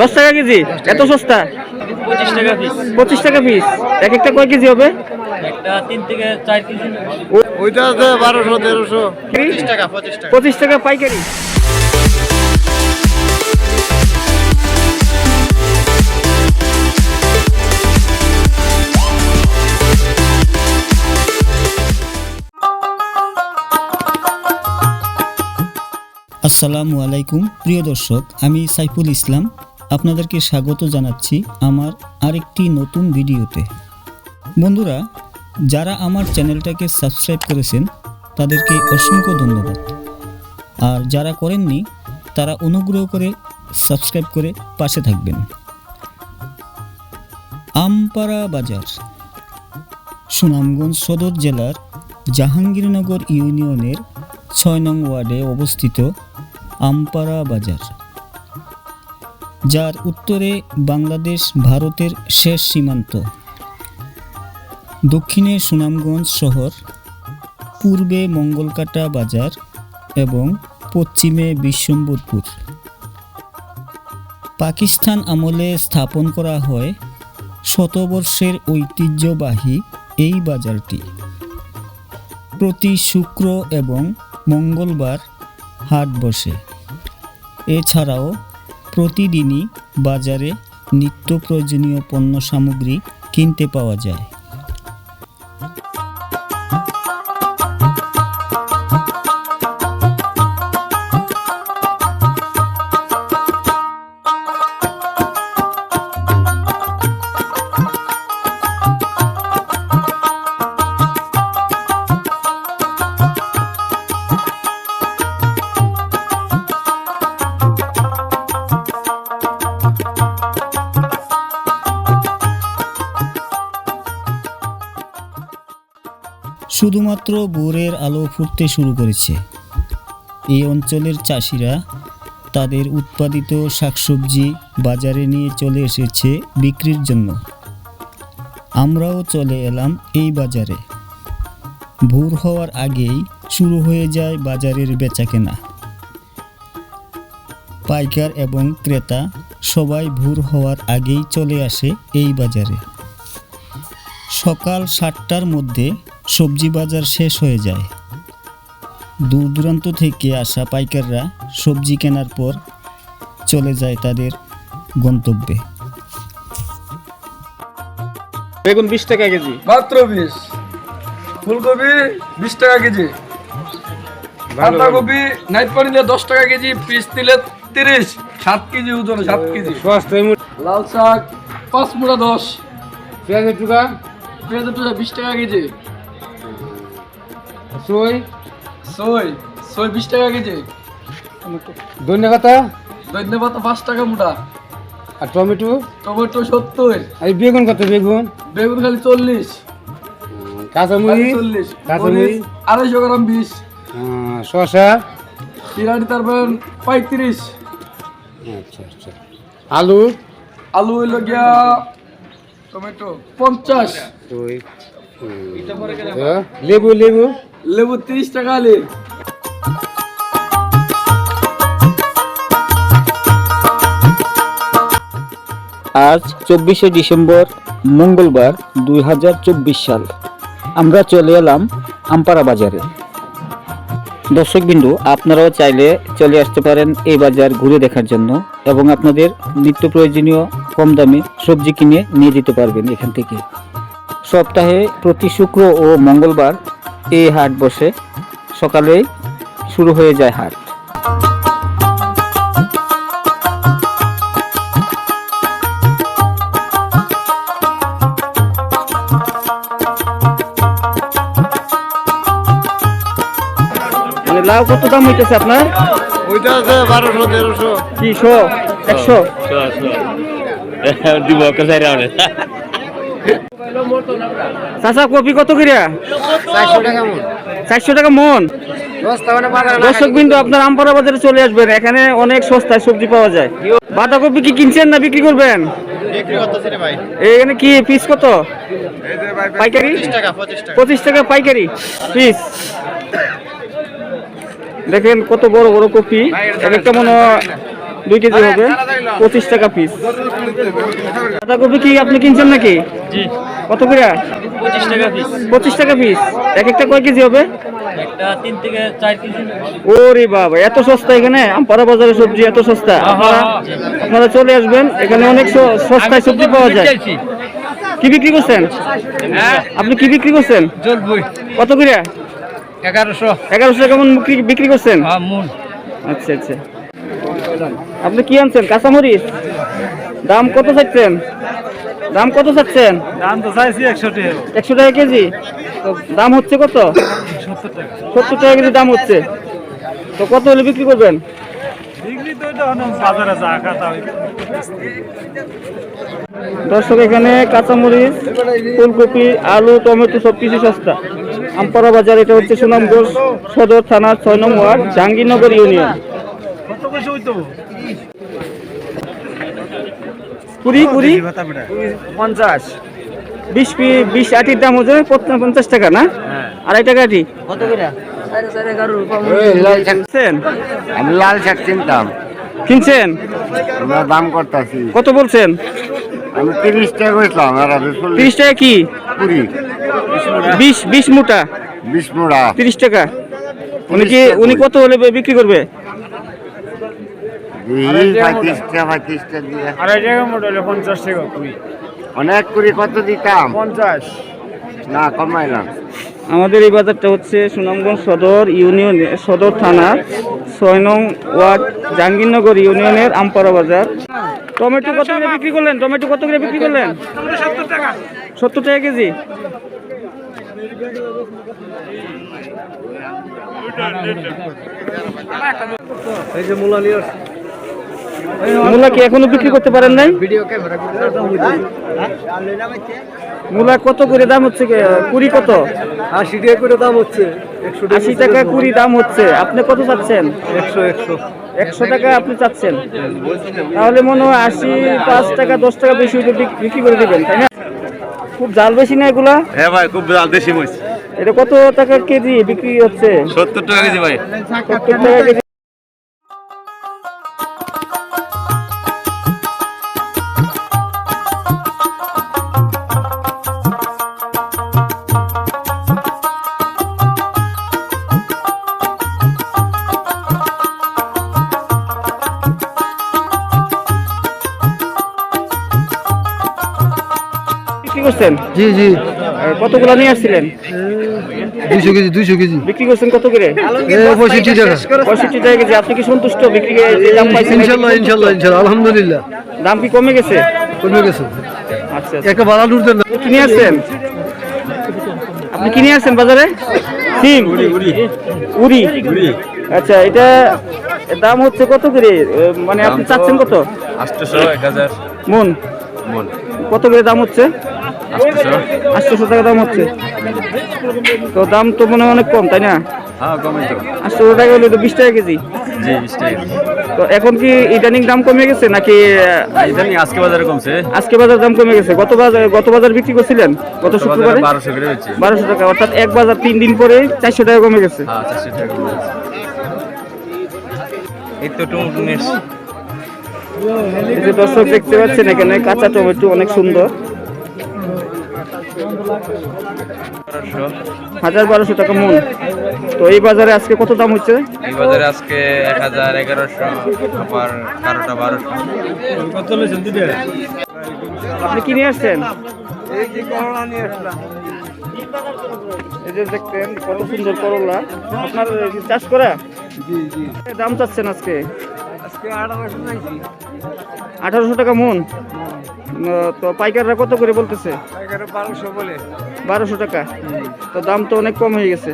দশ টাকা কেজি? এত সস্তা? পঁচিশ টাকা পিস পঁচিশ টাকা পিস এক একটা কয় কেজি হবে? একটা তিন থেকে চার কেজি। ওইটা আছে বারোশো তেরোশো। পঁচিশ টাকা। পঁচিশ টাকা পাইকারি। আসসালামু আলাইকুম। প্রিয় দর্শক আমি সাইফুল ইসলাম। আপনাদেরকে স্বাগত জানাচ্ছি আমার আরেকটি নতুন ভিডিওতে। বন্ধুরা, যারা আমার চ্যানেলটাকে সাবস্ক্রাইব করেছেন, তাদেরকে অসংখ্য ধন্যবাদ। আর যারা করেননি, তারা অনুগ্রহ করে সাবস্ক্রাইব করে পাশে থাকবেন। আমপাড়া বাজার, সুনামগঞ্জ সদর জেলার জাহাঙ্গীরনগর ইউনিয়নের ছয় নং ওয়ার্ডে অবস্থিত আমপাড়া বাজার। যার উত্তরে বাংলাদেশ ভারতের শেষ সীমান্ত। দক্ষিণে সুনামগঞ্জ শহর, পূর্বে মঙ্গলকাটা বাজার এবং পশ্চিমে বিশ্বম্বরপুর পাকিস্তান আমলে স্থাপন করা হয় শতবর্ষের ঐতিহ্যবাহী এই বাজারটি। প্রতি শুক্র এবং মঙ্গলবার হাট বসে। এছাড়াও প্রতিদিনই বাজারে নিত্য প্রয়োজনীয় পণ্য সামগ্রী কিনতে পাওয়া যায়। শুধুমাত্র ভোরের আলো ফুটতে শুরু করেছে। এই অঞ্চলের চাষিরা তাদের উৎপাদিত শাকসবজি বাজারে নিয়ে চলে এসেছে বিক্রির জন্য। আমরাও চলে এলাম এই বাজারে। ভোর হওয়ার আগেই শুরু হয়ে যায় বাজারের বেচাকেনা। পাইকার এবং ক্রেতা সবাই ভোর হওয়ার আগেই চলে আসে এই বাজারে। সকাল সাতটার মধ্যে সবজি বাজার শেষ হয়ে যায়। দূর দূরান্ত থেকে আসা পাইকাররা সবজি কেনার পর চলে যায় তাদের গন্তব্যে। বেগুন বিশ টাকা কেজি। মাত্র বিশ। ফুলকপি বিশ টাকা কেজি। বাঁধাকপি নাইট পানি নিলে দশ টাকা কেজি পিস নিলে তিরিশ সাত কেজি ওজন সাত কেজি। লাল শাক পাঁচ মুড়া দশ। পেঁয়াজের টুকা পেঁয়াজের টুকা বিশ টাকা কেজি। সই। সই সই বিশ টাকা কেজি। ধন্যবাদ ধন্যবাদ পাঁচ টাকা মোটা। আর টমেটো? টমেটো সত্তর। আর বেগুন কত বেগুন? বেগুন খালি চল্লিশ। কাঁচামরিচ চল্লিশ। কাঁচামরিচ আড়াইশো গ্রাম বিশ। আহ, শসা? বিরাটি তারপর পঁয়ত্রিশ। আচ্ছা আচ্ছা। আলু? আলু হইল গিয়া টমেটো পঞ্চাশ। লেবু লেবু? লেবু তিরিশ টাকা আলি আজ চব্বিশে ডিসেম্বর, মঙ্গলবার দুই হাজার চব্বিশ সাল। আমরা চলে এলাম আমপাড়া বাজারে। দর্শকবিন্দু, আপনারাও চাইলে চলে আসতে পারেন এই বাজার ঘুরে দেখার জন্য এবং আপনাদের নিত্য প্রয়োজনীয় কম দামে সবজি কিনে নিয়ে যেতে পারবেন এখান থেকে। সপ্তাহে প্রতি শুক্র ও মঙ্গলবার এই হাট বসে। সকালে শুরু হয়ে যায় হাট। মানে লাউ কত দাম হইতেছে আপনার? ওইটা আছে বারোশো তেরোশো। কি একশো? দিব চাচা কপি কত করিয়া চারশো টাকা মন। মন? দর্শক বিন্দু আপনার আমপাড়া বাজারে চলে আসবেন। এখানে অনেক সস্তায় সবজি পাওয়া যায়। বাঁধাকপি কি কিনছেন না বিক্রি করবেন? এখানে কি পিস কত? পাইকারি? পঁচিশ টাকা পাইকারি পিস দেখেন কত বড় বড় কপি। একটা মনে দুই কেজি হবে পঁচিশ টাকা পিস বাঁধাকপি কি আপনি কিনছেন নাকি? জি। কত করে? পঁচিশ টাকা পিস পঁচিশ টাকা পিস এক একটা কয় কেজি হবে? ওরে বাবা এত সস্তা এখানে? আমপাড়া বাজারে সবজি এত সস্তা। আপনারা আপনারা চলে আসবেন এখানে অনেক সস্তায় সবজি পাওয়া যায়। কি বিক্রি করছেন? আপনি কি বিক্রি করছেন? কত করে? এগারোশো। এগারোশো টাকা কেমন বিক্রি বিক্রি করছেন? হ্যাঁ আচ্ছা আচ্ছা। আপনি কি আনছেন? কাঁচামরিচ? দাম কত চাচ্ছেন? দাম কত চাচ্ছেন? দাম তো চাইছি একশো টাকা। একশো টাকা কেজি? দাম হচ্ছে কত? সত্তর টাকা। সত্তর টাকা কেজি দাম হচ্ছে। তো কত হলে বিক্রি করবেন? দর্শক এখানে কাঁচামরিচ ফুলকপি আলু টমেটো সব কিছু সস্তা। আমপাড়া বাজার এটা হচ্ছে সুনামগঞ্জ সদর থানা ছয় নম্বর ওয়ার্ড জাহাঙ্গীরনগর ইউনিয়ন। কত হইতো কুড়ি? কুড়ি পঞ্চাশ। বিশ পি- বিশ আটির দাম হচ্ছে পঞ্চাশ টাকা না? আড়াই টাকা আটি? কিনছেন? আমি লাল শাক কিনতাম। কিনছেন? আমরা দাম করতেছি। কত বলছেন? আমি তিরিশ টাকা কইছিলাম তিরিশ টাকা কি? কুড়ি। বিশ বিশ মুটা? বিশ মুড়া তিরিশ টাকা। উনি কি উনি কত হলে বিক্রি করবে এই পঁয়ত্রিশ টাকা পঁয়ত্রিশ টাকা দিয়ে আড়াই টাকা মোট হলে পঞ্চাশ টাকা কুড়ি অনেক কুড়ি কত দিতাম? পঞ্চাশ। না কমাইলাম। আমাদের এই বাজারটা হচ্ছে সুনামগঞ্জ সদর ইউনিয়ন সদর থানা ছয় নং ওয়ার্ড জাহাঙ্গীরনগর ইউনিয়নের আমপাড়া বাজার। টমেটো কত করে বিক্রি করলেন? টমেটো কত করে বিক্রি করলেন? সত্তর টাকা সত্তর টাকা কেজি। এই যে মূলা নিয়ে মূলা কি এখনও বিক্রি করতে পারেন নাই? মূলা কত করে দাম হচ্ছে কুড়ি কত? আশি টাকা করে দাম হচ্ছে। আশি টাকা কুড়ি দাম হচ্ছে। আপনি কত চাচ্ছেন? একশো একশো। একশো টাকা আপনি চাচ্ছেন। তাহলে মনে হয় আশি পাঁচ টাকা দশ টাকা বেশি বিক্রি করে দেবেন তাই না? খুব জাল বেশি না এগুলা? হ্যাঁ ভাই খুব দেশি মরিচ। এটা কত টাকা কেজি বিক্রি হচ্ছে? সত্তর টাকা কেজি ভাই। সত্তর টাকা কেজি। করছেন? জি জি। কতগুলো নিয়ে আসছিলেন? দুইশো কেজি দুইশো কেজি। বিক্রি করছেন কত করে? পঁয়ষট্টি টাকা। পঁয়ষট্টি টাকা কেজি। আপনি কি সন্তুষ্ট বিক্রি দাম পাইছেন? ইনশাল্লাহ ইনশাল্লাহ ইনশাল্লাহ। আলহামদুলিল্লাহ। দাম কি কমে গেছে? কমে গেছে। আচ্ছা আচ্ছা। একটা বাড়া উঠতেন না। কিনে আসছেন? আপনি কিনে আসছেন বাজারে? সিম? উড়ি আচ্ছা এটা দাম হচ্ছে কত করে? মানে আপনি চাচ্ছেন কত? আটশোশো এক হাজার। মন? মন। কত করে দাম হচ্ছে? আটশোশো টাকা দাম হচ্ছে। তো দাম তো মনে হয় অনেক কম তাই না? হ্যাঁ আটশোশো টাকা হলে তো বিশ টাকা কেজি। তো এখন কি ইদানিং দাম কমে গেছে নাকি আহ, আজকে বাজারে কমছে। আজকে বাজার দাম কমে গেছে? গত বাজার গত বাজার বিক্রি করছিলেন গত শুক্রবারে? বারোশো টাকা অর্থাৎ এক বাজার তিন দিন পরে চারশো টাকা কমে গেছে। হ্যাঁ এই তো টমেটো দর্শক দেখতে পাচ্ছেন এখানে কাঁচা টমেটো অনেক সুন্দর। হাজার বারোশো টাকা মন তো এই বাজারে আজকে কত দাম হচ্ছে? এই বাজারে আজকে এক হাজার এগারোশো আবার বারোটা বারোশো। আপনি কিনে আসছেন? এই যে করোনা নিয়ে আসলাম। এই যে দেখতেন কত সুন্দর করলা। আপনার চাষ করা? জি জি। দাম চাচ্ছেন আজকে? আজকে আঠারোশো টাকা মন তো পাইকাররা কত করে বলতেছে? বারোশো বলে। বারোশো টাকা। তো দাম তো অনেক কম হয়ে গেছে।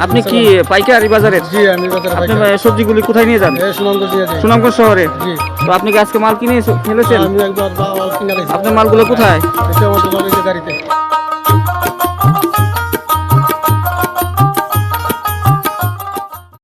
আপনি কি পাইকারি বাজারে জি আমি বাজারে আপনি। সবজিগুলি কোথায় নিয়ে যান? সুনামগর সুনামগঞ্জ নিয়ে যাই। সুনামগঞ্জ শহরে? জি। তো আপনি কি আজকে মাল কিনে ফেলেছেন? আমি একবার মাল কিনে। আপনার মালগুলো কোথায়? এটা আমাদের গাড়িতে।